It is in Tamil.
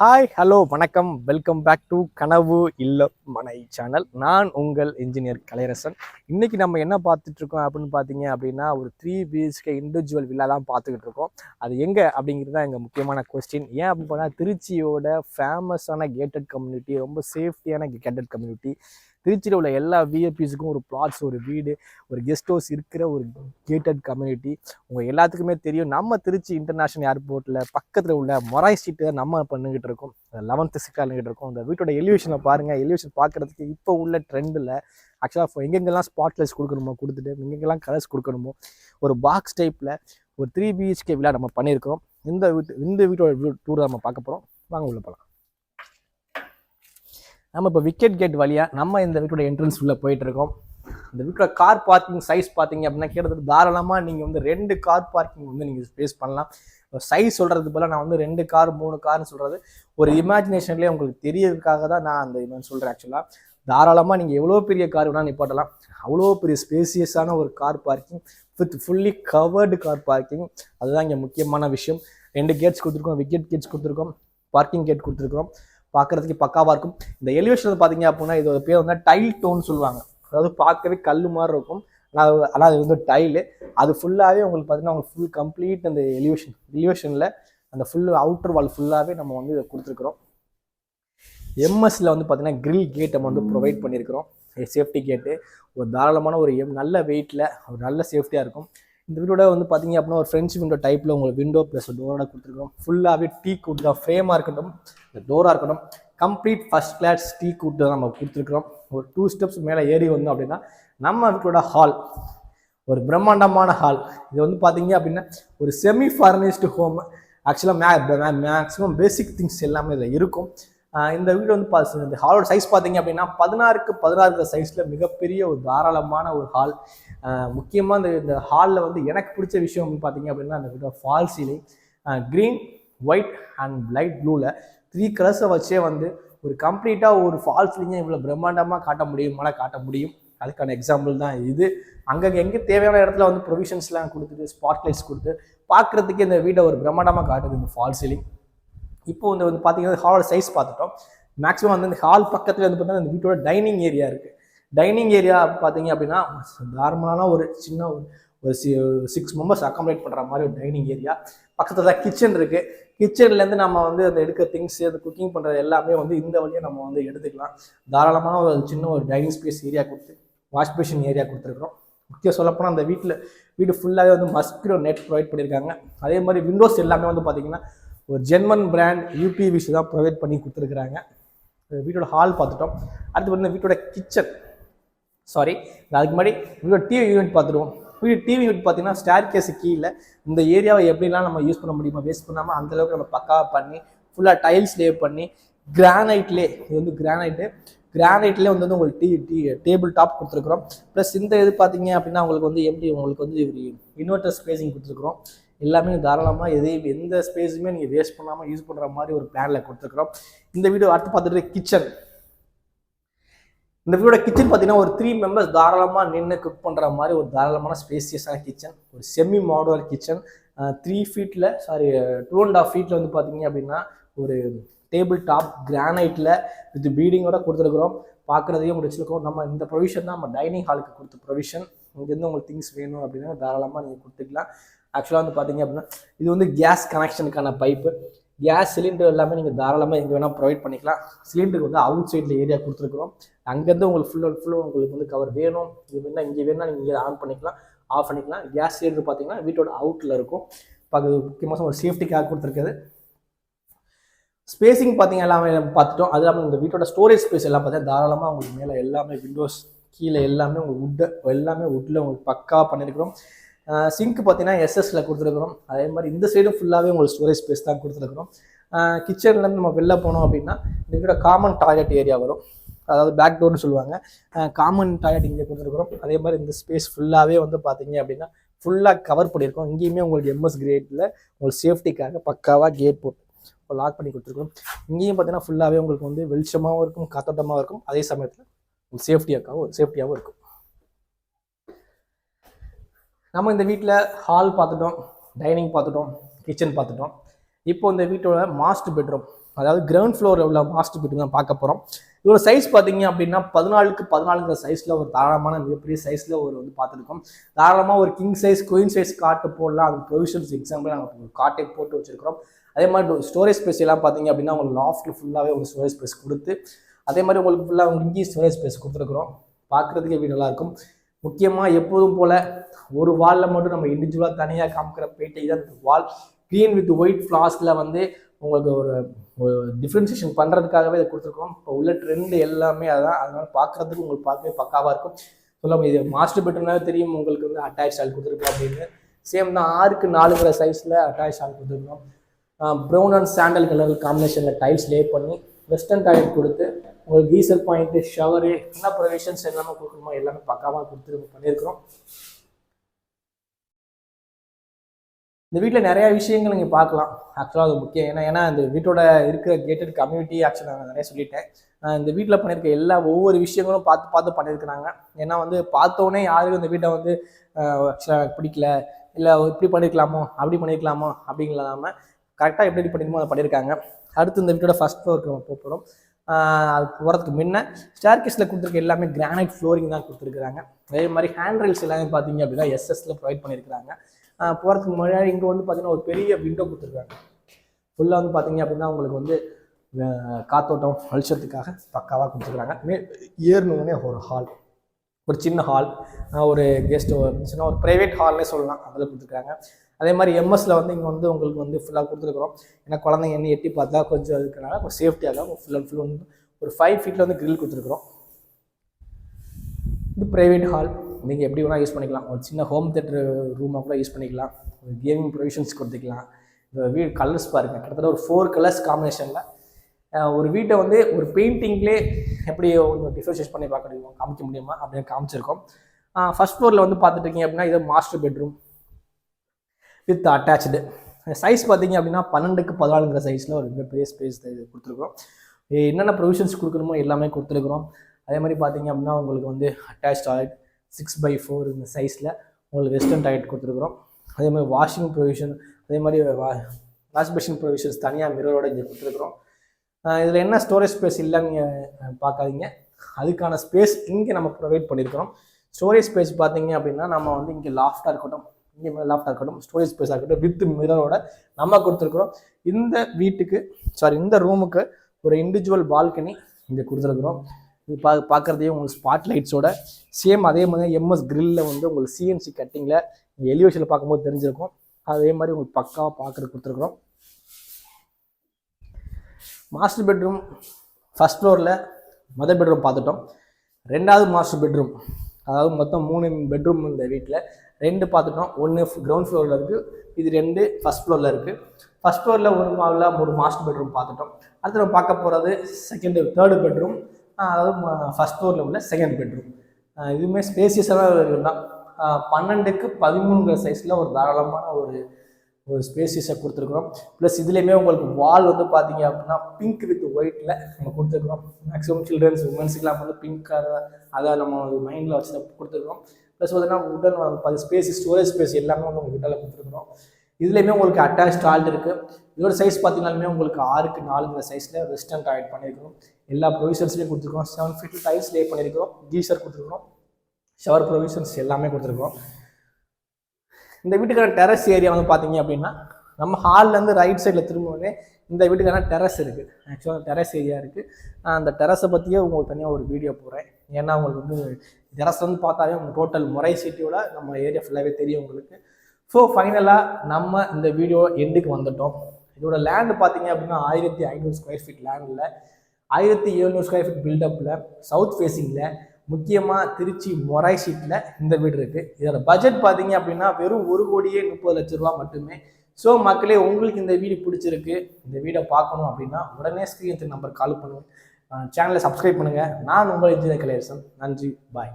ஹாய் ஹலோ வணக்கம். வெல்கம் பேக் டு கனவு இல்ல மனை சேனல் நான் உங்கள் இன்ஜினியர் கலையரசன். இன்னைக்கு நம்ம என்ன பார்த்துட்டு இருக்கோம் அப்படின்னு பார்த்தீங்க அப்படின்னா ஒரு த்ரீ பிஹெச்கே இண்டிவிஜுவல் வில்லா தான் பார்த்துக்கிட்டு இருக்கோம். அது எங்கே அப்படிங்கிறது தான் எங்கள் முக்கியமான கொஸ்டின் ஏன் அப்படின்னு பார்த்தா திருச்சியோட ஃபேமஸான கேட்டட் கம்யூனிட்டி ரொம்ப சேஃப்டியான கேட்டட் கம்யூனிட்டி திருச்சியில் உள்ள எல்லா விஐபிஸுக்கும் ஒரு பிளாட்ஸ் ஒரு வீடு ஒரு கெஸ்ட் ஹவுஸ் இருக்கிற ஒரு கேட்டட் கம்யூனிட்டி உங்கள் எல்லாத்துக்குமே தெரியும். நம்ம திருச்சி இன்டர்நேஷனல் ஏர்போர்ட்டில் பக்கத்தில் உள்ள மொராய் ஸ்ட்ரீட்டு தான் நம்ம பண்ணிக்கிட்டு இருக்கோம். லெவன்த்து சிக்காலுங்கிட்டு இருக்கோம். இந்த வீட்டோட எலிவேஷனை பாருங்கள் எலிவேஷன் பார்க்குறதுக்கு இப்போ உள்ள ட்ரெண்டில் ஆக்சுவலாக எங்கெங்கெல்லாம் ஸ்பாட்லைட்ஸ் கொடுக்கணுமோ கொடுத்துட்டு எங்கெங்கெல்லாம் கலர்ஸ் கொடுக்கணுமோ ஒரு பாக்ஸ் டைப்பில் ஒரு த்ரீ பிஹெச்கே விழா நம்ம பண்ணியிருக்கோம். இந்த வீட்டு இந்த வீட்டோட டூர் நம்ம பார்க்க போகிறோம் வாங்க உள்ள போகலாம் நம்ம இப்போ விக்கெட் கேட் வழியாக நம்ம இந்த வீட்டோட என்ட்ரன்ஸ் உள்ளே போயிட்டுருக்கோம். இந்த வீட்டோட கார் பார்க்கிங் சைஸ் பார்த்தீங்க அப்படின்னா கிட்டத்தட்ட தாராளமாக நீங்கள் வந்து ரெண்டு கார் பார்க்கிங் வந்து நீங்கள் ஸ்பேஸ் பண்ணலாம். சைஸ் சொல்கிறது போல் நான் வந்து ரெண்டு கார் மூணு கார்னு சொல்கிறது ஒரு இமேஜினேஷன்லேயே உங்களுக்கு தெரியறதுக்காக தான் நான் அந்த இவன் சொல்கிறேன் ஆக்சுவலாக தாராளமாக நீங்கள் எவ்வளோ பெரிய கார் வேணால் நிப்பாட்டலாம். அவ்வளோ பெரிய ஸ்பேசியஸான ஒரு car parking with fully covered car parking அதுதான் இங்கே முக்கியமான விஷயம். ரெண்டு கேட்ஸ் கொடுத்துருக்கோம் விக்கெட் கேட்ஸ் கொடுத்துருக்கோம் பார்க்கிங் கேட் கொடுத்துருக்கோம் பார்க்குறதுக்கு பக்காவாக இருக்கும். இந்த எலிவேஷன் பார்த்தீங்க அப்படின்னா இதோட பேர் வந்து டைல் டோன் சொல்லுவாங்க. அதாவது பார்க்கவே கல் மாதிரி இருக்கும். ஆனால் ஆனால் அது வந்து டைலு அது ஃபுல்லாகவே உங்களுக்கு பார்த்தீங்கன்னா உங்களுக்கு ஃபுல் கம்ப்ளீட் அந்த எலிவேஷன் எலிவேஷனில் அந்த ஃபுல் அவுட்டர் வால் ஃபுல்லாகவே நம்ம வந்து இதை கொடுத்துருக்குறோம். எம்எஸ்சில் வந்து பார்த்தீங்கன்னா கிரில் கேட் நம்ம வந்து ப்ரொவைட் பண்ணியிருக்கிறோம் சேஃப்டி கேட்டு ஒரு தாராளமான ஒரு எம் நல்ல வெயிட்டில் ஒரு நல்ல சேஃப்டியாக இருக்கும். இந்த வீடோட வந்து பார்த்தீங்க அப்படின்னா ஒரு ஃப்ரெஞ்ச் விண்டோ டைப்பில் உங்களுக்கு விண்டோ ப்ளஸ் டோரோட கொடுத்துருக்கோம் ஃபுல்லாகவே டீ குட் தான். ஃப்ரேமாக இருக்கட்டும். இந்த டோராக இருக்கட்டும் complete first class teak wood நம்ம கொடுத்துருக்குறோம். ஒரு டூ ஸ்டெப்ஸ் மேலே ஏறி வந்தோம் அப்படின்னா நம்ம வீட்டோட ஹால் ஒரு பிரம்மாண்டமான ஹால் இது வந்து பார்த்தீங்க அப்படின்னா ஒரு செமி ஃபார்னிஸ்டு ஹோம் ஆக்சுவலாக மே மேக்ஸிமம் பேசிக் திங்ஸ் எல்லாமே இதில் இருக்கும். இந்த வீடு வந்து பா இந்த ஹாலோட சைஸ் பார்த்தீங்க அப்படின்னா பதினாறுக்கு பதினாறு சைஸில் மிகப்பெரிய ஒரு தாராளமான ஒரு ஹால் முக்கியமாக இந்த இந்த ஹாலில் வந்து எனக்கு பிடிச்ச விஷயம் பார்த்தீங்க அப்படின்னா அந்த வீட்டோட false ceiling green white and light ப்ளூவில் த்ரீ கலர்ஸை வச்சே வந்து ஒரு கம்ப்ளீட்டாக ஒரு ஃபால் சீலிங்கை இவ்வளோ பிரம்மாண்டமாக காட்ட முடியுமால காட்ட முடியும். அதுக்கான எக்ஸாம்பிள் தான் இது. அங்கங்கே எங்கே தேவையான இடத்துல வந்து ப்ரொவிஷன்ஸ்லாம் கொடுத்துட்டு ஸ்பாட் லைட்ஸ் கொடுத்து பார்க்குறதுக்கு இந்த வீட்டை ஒரு பிரம்மாண்டமாக காட்டுது இந்த ஃபால் சீலிங் இப்போ வந்து வந்து பார்த்தீங்கன்னா ஹாலோட சைஸ் பார்த்துட்டோம். மேக்ஸிமம் வந்து இந்த ஹால் பக்கத்தில் வந்து பார்த்தீங்கன்னா இந்த வீட்டோட டைனிங் ஏரியா இருக்குது டைனிங் ஏரியா பார்த்தீங்க அப்படின்னா நார்மலான ஒரு சின்ன ஒரு ஒரு சிக்ஸ் மெம்பர்ஸ் அக்காமடேட் பண்ணுற மாதிரி ஒரு டைனிங் ஏரியா பக்கத்தில் தான் கிச்சன் இருக்குது கிச்சன்லேருந்து நம்ம வந்து அந்த எடுக்க திங்ஸ் அந்த குக்கிங் பண்ணுறது எல்லாமே வந்து இந்த வழியாக நம்ம வந்து எடுத்துக்கலாம். தாராளமாக ஒரு சின்ன ஒரு டைனிங் ஸ்பேஸ் ஏரியா கொடுத்து வாஷ் பேஷன் ஏரியா கொடுத்துருக்குறோம். முக்கியம் சொல்லப்போனால் அந்த வீட்டில் வீடு ஃபுல்லாகவே வந்து மஸ்கிரோ நெட் ப்ரொவைட் பண்ணியிருக்காங்க. அதே மாதிரி விண்டோஸ் எல்லாமே வந்து பார்த்திங்கன்னா ஒரு ஜெர்மன் பிராண்ட் யூபிவிசி தான் ப்ரொவைட் பண்ணி கொடுத்துருக்குறாங்க. வீட்டோட ஹால் பார்த்துட்டோம். அடுத்து வந்து வீட்டோட கிச்சன் சாரி அதுக்கு முன்னாடி வீட்டோட டிவி யூனிட் பார்த்துருவோம் வீடு டிவி பார்த்தீங்கன்னா ஸ்டார் கேஸு கீழே இந்த ஏரியாவை எப்படிலாம் நம்ம யூஸ் பண்ண முடியுமா வேஸ்ட் பண்ணாமல் அந்தளவுக்கு நம்ம பக்காவாக பண்ணி ஃபுல்லாக டைல்ஸ் லே பண்ணி கிரானைட்லே இது வந்து கிரானைட்டு கிரானைட்லேயே வந்து உங்களுக்கு டீ டீ டேபிள் டாப் கொடுத்துருக்குறோம். ப்ளஸ் இந்த இது பார்த்தீங்க அப்படின்னா உங்களுக்கு வந்து எப்படி உங்களுக்கு வந்து ஒரு இன்வெர்டர் ஸ்பேஸிங் கொடுத்துருக்குறோம். எல்லாமே தாராளமாக எதையும் எந்த ஸ்பேஸுமே நீங்கள் வேஸ்ட் பண்ணாமல் யூஸ் பண்ணுற மாதிரி ஒரு பிளானில் கொடுத்துருக்குறோம். இந்த வீடியோ அடுத்து பார்த்துட்டு கிச்சன் இந்த வீடோட கிச்சன் பார்த்தீங்கன்னா ஒரு த்ரீ மெம்பர்ஸ் தாராளமாக நின்று குக் பண்ணுற மாதிரி ஒரு தாராளமான ஸ்பேசியஸான கிச்சன் ஒரு செமி மாடுலர் கிச்சன் த்ரீ ஃபீட்டில் சாரி டூ அண்ட் ஆஃப் ஃபீட்டில் வந்து பார்த்தீங்க அப்படின்னா ஒரு டேபிள் டாப் கிரானைட்டில் வித் பீடிங்கோட கொடுத்துருக்குறோம். பார்க்குறதையும் முடிச்சிருக்கோம். நம்ம இந்த ப்ரொவிஷன் தான் நம்ம டைனிங் ஹாலுக்கு கொடுத்த ப்ரொவிஷன் இங்கேருந்து உங்களுக்கு திங்ஸ் வேணும் அப்படின்னா தாராளமாக நீங்கள் கொடுத்துக்கலாம். ஆக்சுவலாக வந்து பார்த்தீங்க அப்படின்னா இது வந்து கேஸ் கனெக்ஷனுக்கான பைப்பு கேஸ் சிலிண்டர் எல்லாமே நீங்கள் தாராளமாக எங்கே வேணால் ப்ரொவைட் பண்ணிக்கலாம். சிலிண்டருக்கு வந்து அவுட் சைடில் ஏரியா கொடுத்துருக்குறோம். அங்கேருந்து உங்களுக்கு ஃபுல் அண்ட் ஃபுல்லாக உங்களுக்கு வந்து கவர் வேணும். இது வேணால் இங்கே வேணால் நீங்கள் இங்கே ஆன் பண்ணிக்கலாம் ஆஃப் பண்ணிக்கலாம். கேஸ் சிலிண்டர் பார்த்தீங்கன்னா வீட்டோட அவுட்டில் இருக்கும். பார்க்க முக்கியமாக ஒரு சேஃப்டிக்காக கொடுத்துருக்குது ஸ்பேசிங் பார்த்தீங்க எல்லாமே பார்த்துட்டோம். அது இல்லாமல் இந்த வீட்டோட ஸ்டோரேஜ் ஸ்பேஸ் எல்லாம் பார்த்தீங்கன்னா தாராளமாக உங்களுக்கு மேலே எல்லாமே விண்டோஸ் கீழே எல்லாமே உங்களுக்கு உட்டை எல்லாமே உட்டில் உங்களுக்கு பக்கா பண்ணியிருக்கிறோம் சிங்க் பார்த்தீங்கன்னா எஸ்எஸ்ல கொடுத்துருக்குறோம். அதே மாதிரி இந்த சைடும் ஃபுல்லாகவே உங்களுக்கு ஸ்டோரேஜ் ஸ்பேஸ் தான் கொடுத்துருக்குறோம். கிச்சன்லேருந்து நம்ம வெளில போனோம் அப்படின்னா இதோட காமன் டாய்லெட் ஏரியா வரும். அதாவது பேக் டோர்னு சொல்லுவாங்க. காமன் டாய்லெட் இங்கே கொடுத்துருக்குறோம். அதே மாதிரி இந்த ஸ்பேஸ் ஃபுல்லாகவே வந்து பார்த்தீங்க அப்படின்னா ஃபுல்லாக கவர் பண்ணியிருக்கோம். இங்கேயுமே உங்களுக்கு எம்எஸ் கிரேட்டில் உங்களுக்கு சேஃப்டிக்காக பக்காவாக கேட் போட்டு லாக் பண்ணி கொடுத்துருக்கோம் இங்கேயும் பார்த்தீங்கன்னா ஃபுல்லாகவே உங்களுக்கு வந்து வெளிச்சமாகவும் இருக்கும் காத்தோட்டமாகவும் இருக்கும். அதே சமயத்தில் உங்களுக்கு சேஃப்டியாகவும் சேஃப்டியாகவும் இருக்கும். நம்ம இந்த வீட்டில் ஹால் பார்த்துட்டோம் டைனிங் பார்த்துட்டோம் கிச்சன் பார்த்துட்டோம். இப்போ இந்த வீட்டோட மாஸ்டர் பெட்ரூம் அதாவது கிரவுண்ட் ஃப்ளோர் உள்ள மாஸ்டர் பெட்ரூம் தான் பார்க்க போகிறோம் இதோட சைஸ் பார்த்தீங்க அப்படின்னா பதினாலுக்கு பதினாலுங்கிற சைஸில் ஒரு தாராளமான மிகப்பெரிய சைஸில் ஒரு வந்து பார்த்துருக்கோம். தாராளமாக ஒரு கிங் சைஸ் குயின் சைஸ் காட்டு போடலாம். அது ப்ரொவிஷன்ஸ் எக்ஸாம்பிள் நாங்கள் காட்டை போட்டு வச்சுருக்கிறோம். அதே மாதிரி ஸ்டோரேஜ் ஸ்பேஸ் எல்லாம் பார்த்தீங்க அப்படின்னா உங்களுக்கு லாஃப்ட் ஃபுல்லாகவே உங்களுக்கு ஸ்டோரேஜ் ஸ்பேஸ் கொடுத்து அதே மாதிரி உங்களுக்கு ஃபுல்லாக உங்களுக்கு இங்கேயும் ஸ்டோரேஜ் ஸ்பேஸ் கொடுத்துருக்குறோம். பார்க்குறதுக்கு எப்படி நல்லாயிருக்கும் முக்கியமாக எப்போதும் போல் ஒரு வாலில் மட்டும் நம்ம இண்டிவிஜுவலாக தனியாக காமிக்கிற பேட்டை தான் வால் க்ரீன் வித் ஒயிட் ஃப்ளாஸ்கில் வந்து உங்களுக்கு ஒரு டிஃப்ரென்சியேஷன் பண்ணுறதுக்காகவே இதை கொடுத்துருக்கோம். இப்போ உள்ள ட்ரெண்ட் எல்லாமே அதான். அதனால் பார்க்குறதுக்கு உங்களுக்கு பார்க்கவே பக்காவாக இருக்கும். சொல்ல இது மாஸ்டர் பெட்ரூம்னாவே தெரியும். உங்களுக்கு வந்து அட்டாச் ஹால் கொடுத்துருக்கோம் அப்படின்னு. சேம் தான் ஆறுக்கு நாலுங்கிற சைஸில் அட்டாச் ஹால் கொடுத்துருக்கோம். ப்ரௌன் அண்ட் சாண்டல் கலர் காம்பினேஷனில் டைல்ஸ் லே பண்ணி வெஸ்டர்ன் டாய்லெட் கொடுத்து உங்களுக்கு கீசர் பாயிண்ட்டு ஷவரு என்ன ப்ரொவிஷன்ஸ் எல்லாமே கொடுக்கணுமோ எல்லாமே பக்காவாக கொடுத்து பண்ணியிருக்கிறோம். இந்த வீட்டில் நிறைய விஷயங்கள் நீங்கள் பார்க்கலாம். ஆக்சுவலாக அது முக்கியம். ஏன்னா ஏன்னா இந்த வீட்டோட இருக்கிற கேட்டட் கம்யூனிட்டி ஆக்சுவலாக நான் நிறைய சொல்லிட்டேன். நான் இந்த வீட்டில் பண்ணியிருக்க எல்லா ஒவ்வொரு விஷயங்களும் பார்த்து பார்த்து பண்ணியிருக்கிறாங்க ஏன்னா வந்து பார்த்தோன்னே யாருக்கும் இந்த வீட்டை வந்து ஆக்சுவலாக பிடிக்கல. இல்லை இப்படி பண்ணியிருக்கலாமோ அப்படி பண்ணியிருக்கலாமோ அப்படிங்களாம கரெக்டாக எப்படி எப்படி அதை பண்ணியிருக்காங்க அடுத்து இந்த வீட்டோட ஃபஸ்ட் ஃப்ளோருக்கு நம்ம போகிறோம் அது போகிறதுக்கு முன்ன ஸ்டேர் கேஸில் கொடுத்துருக்க எல்லாமே கிரானைட் ஃப்ளோரிங் தான் கொடுத்துருக்குறாங்க. அதே மாதிரி ஹேண்ட் ரைல்ஸ் எல்லாமே பார்த்தீங்க அப்படின்னா எஸ்எஸ்ல ப்ரொவைட் பண்ணியிருக்காங்க போகிறதுக்கு முன்னாடி இங்கே வந்து பார்த்தீங்கன்னா ஒரு பெரிய விண்டோ கொடுத்துருக்காங்க. ஃபுல்லாக வந்து பார்த்தீங்க அப்படின்னா உங்களுக்கு வந்து காத்தோட்டம் அழிச்சதுக்காக பக்காவாக கொடுத்துருக்காங்க மே ஏறினோடனே ஒரு ஹால் ஒரு சின்ன ஹால் ஒரு கெஸ்ட் சின்ன ஒரு ப்ரைவேட் ஹால்னே சொல்லலாம். அதில் கொடுத்துருக்காங்க. அதே மாதிரி எம்எஸ்ல வந்து இங்கே வந்து உங்களுக்கு வந்து ஃபுல்லாக கொடுத்துருக்குறோம். ஏன்னா குழந்தைங்க என்ன எட்டி பார்த்தா கொஞ்சம் இருக்கிறனால கொஞ்சம் சேஃப்டியாக ஃபுல் அண்ட் ஃபுல் வந்து ஒரு ஃபைவ் ஃபீட்டில் வந்து கிரில் கொடுத்துருக்குறோம். இது ப்ரைவேட் ஹால் நீங்கள் எப்படி வேணால் யூஸ் பண்ணிக்கலாம். ஒரு சின்ன ஹோம் தேட்டர் ரூமாக கூட யூஸ் பண்ணிக்கலாம். ஒரு கேமிங் ப்ரொவிஷன்ஸ் கொடுத்துக்கலாம். இந்த வீடு கலர்ஸ் பாருங்கள் கிட்டத்தட்ட ஒரு ஃபோர் கலர்ஸ் காம்பினேஷனில் ஒரு வீட்டை வந்து ஒரு பெயிண்டிங்லே எப்படி கொஞ்சம் டிஃப்ரென்ஷியேட் பண்ணி பார்க்க முடியுமா காமிக்க முடியுமா? அப்படின்னு காமிச்சிருக்கோம். ஃபர்ஸ்ட் ஃப்ளோரில் வந்து பார்த்துட்டு இருக்கீங்க அப்படின்னா இது master bedroom with attach size பார்த்தீங்க அப்படின்னா பன்னெண்டுக்கு பதினாலுங்கிற சைஸில் ஒரு மிகப்பெரிய ஸ்பேஸ் கொடுத்துருக்குறோம். என்னென்ன ப்ரொவிஷன்ஸ் கொடுக்கணுமோ எல்லாமே கொடுத்துருக்குறோம். அதே மாதிரி பார்த்தீங்க அப்படின்னா உங்களுக்கு வந்து attach toilet six by four இந்த சைஸில் உங்களுக்கு வெஸ்டர்ன் டாய்லெட் கொடுத்துருக்குறோம். அதே மாதிரி வாஷிங் ப்ரொவிஷன் அதே மாதிரி வா வாஷ் மிஷின் ப்ரொவிஷன்ஸ் தனியாக மிரரோட இங்கே கொடுத்துருக்குறோம். இதில் என்ன ஸ்டோரேஜ் ஸ்பேஸ் இல்லைன்னு நீங்கள் பார்க்காதீங்க. அதுக்கான ஸ்பேஸ் இங்கே நம்ம ப்ரொவைட் பண்ணியிருக்கிறோம் ஸ்டோரேஜ் ஸ்பேஸ் பார்த்தீங்க அப்படின்னா நம்ம வந்து இங்கே லாஃப்டாக இருக்கட்டும் இங்கே மேலே லாஃப்டாக இருக்கட்டும் ஸ்டோரேஜ் ஸ்பேஸாக இருக்கட்டும் வித் மிரரோட நம்ம கொடுத்துருக்குறோம். இந்த வீட்டுக்கு சாரி இந்த ரூமுக்கு ஒரு இண்டிவிஜுவல் பால்கனி இங்கே கொடுத்துருக்குறோம். இது பா பார்க்குறதையும் உங்களுக்கு ஸ்பாட் லைட்ஸோட சேம் அதே மாதிரி எம்எஸ் கிரில்ல வந்து உங்களுக்கு சிஎன்சி கட்டிங்கில் நீங்கள் எலிவேஷனில் பார்க்கும்போது தெரிஞ்சிருக்கும். அதே மாதிரி உங்களுக்கு பக்காவாக பார்க்குறது கொடுத்துருக்குறோம். மாஸ்டர் பெட்ரூம் ஃபர்ஸ்ட் ஃப்ளோரில் மொதல் பெட்ரூம் பார்த்துட்டோம். ரெண்டாவது மாஸ்டர் பெட்ரூம் அதாவது மொத்தம் மூணு பெட்ரூம் இந்த வீட்டில் ரெண்டு பார்த்துட்டோம். ஒன்று கிரவுண்ட் ஃப்ளோரில் இருக்குது இது ரெண்டு ஃபர்ஸ்ட் ஃப்ளோரில் இருக்குது ஃபஸ்ட் ஃப்ளோரில் ஒரு மாவில் ஒரு மாஸ்டர் பெட்ரூம் பார்த்துட்டோம். அடுத்து நம்ம பார்க்க போகிறது செகண்டு தேர்டு பெட்ரூம் அதாவது ஃபர்ஸ்ட் ஃப்ளோரில் உள்ள செகண்ட் பெட்ரூம் இதுவுமே ஸ்பேசியஸாக தான். பன்னெண்டுக்கு பதிமூணுங்கிற சைஸில் ஒரு தாராளமான ஒரு ஒரு ஸ்பேசியஸை கொடுத்துருக்குறோம். ப்ளஸ் இதுலேயுமே உங்களுக்கு வால் வந்து பார்த்தீங்க அப்படின்னா பிங்க் வித் ஒயிட்டில் நம்ம கொடுத்துருக்குறோம். மேக்ஸிமம் சில்ட்ரன்ஸ் உமன்ஸுக்கெலாம் வந்து பிங்க் அதை நம்ம மைண்டில் வச்சு கொடுத்துருக்குறோம். ப்ளஸ் பார்த்தீங்கன்னா உடன் பல ஸ்பேஸ் ஸ்டோரேஜ் ஸ்பேஸ் எல்லாமே வந்து உங்களுக்கு கிட்ட கொடுத்துருக்குறோம். இதுலேயுமே உங்களுக்கு அட்டாச் ஆல்ட் இருக்குது இதோட சைஸ் பார்த்தீங்கன்னாலுமே உங்களுக்கு ஆறுக்கு நாலுங்கிற சைஸில் வெஸ்டர்ன் டாய்லெட் பண்ணியிருக்கிறோம் எல்லா ப்ரொவிஷன்ஸ்லையும் கொடுத்துருக்கோம் செவன் ஃபீட் டைல்ஸ் லே பண்ணியிருக்கிறோம் கீசர் கொடுத்துருக்கோம் ஷவர் ப்ரொவிஷன்ஸ் எல்லாமே கொடுத்துருக்கோம் இந்த வீட்டுக்கான டெரஸ் ஏரியா வந்து பார்த்தீங்க அப்படின்னா நம்ம ஹால்லேருந்து ரைட் சைடில் திரும்பவே இந்த வீட்டுக்கான டெரஸ் இருக்குது ஆக்சுவலாக டெரஸ் ஏரியா இருக்குது நான் அந்த டெரஸை பற்றியே உங்களுக்கு தனியாக ஒரு வீடியோ போடுறேன். ஏன்னா உங்களுக்கு வந்து டெரஸ் வந்து பார்த்தாலே உங்கள் டோட்டல் முறை சிட்டியோட நம்ம ஏரியா ஃபுல்லாகவே தெரியும் உங்களுக்கு. ஸோ ஃபைனலாக நம்ம இந்த வீடியோ எண்டுக்கு வந்துட்டோம். இதோட லேண்டு பார்த்தீங்க அப்படின்னா ஆயிரத்தி ஐநூறு ஸ்கொயர் ஃபீட் லேண்டில் ஆயிரத்தி எழுநூறு ஸ்கொயர் ஃபீட் பில்டப்பில் சவுத் ஃபேஸிங்கில் முக்கியமாக திருச்சி மொராய் ஷீட்டில் இந்த வீடு இருக்குது இதோட பட்ஜெட் பார்த்தீங்க அப்படின்னா வெறும் ஒரு கோடியே முப்பது லட்ச ரூபா மட்டுமே. ஸோ மக்களே உங்களுக்கு இந்த வீடு பிடிச்சிருக்கு இந்த வீடை பார்க்கணும் அப்படின்னா உடனே ஸ்க்ரீன் நம்பர் கால் பண்ணுங்கள் சேனலை சப்ஸ்கிரைப் பண்ணுங்கள் நான் உங்கள் இன்ஜினியர் கலேசன் நன்றி. பாய்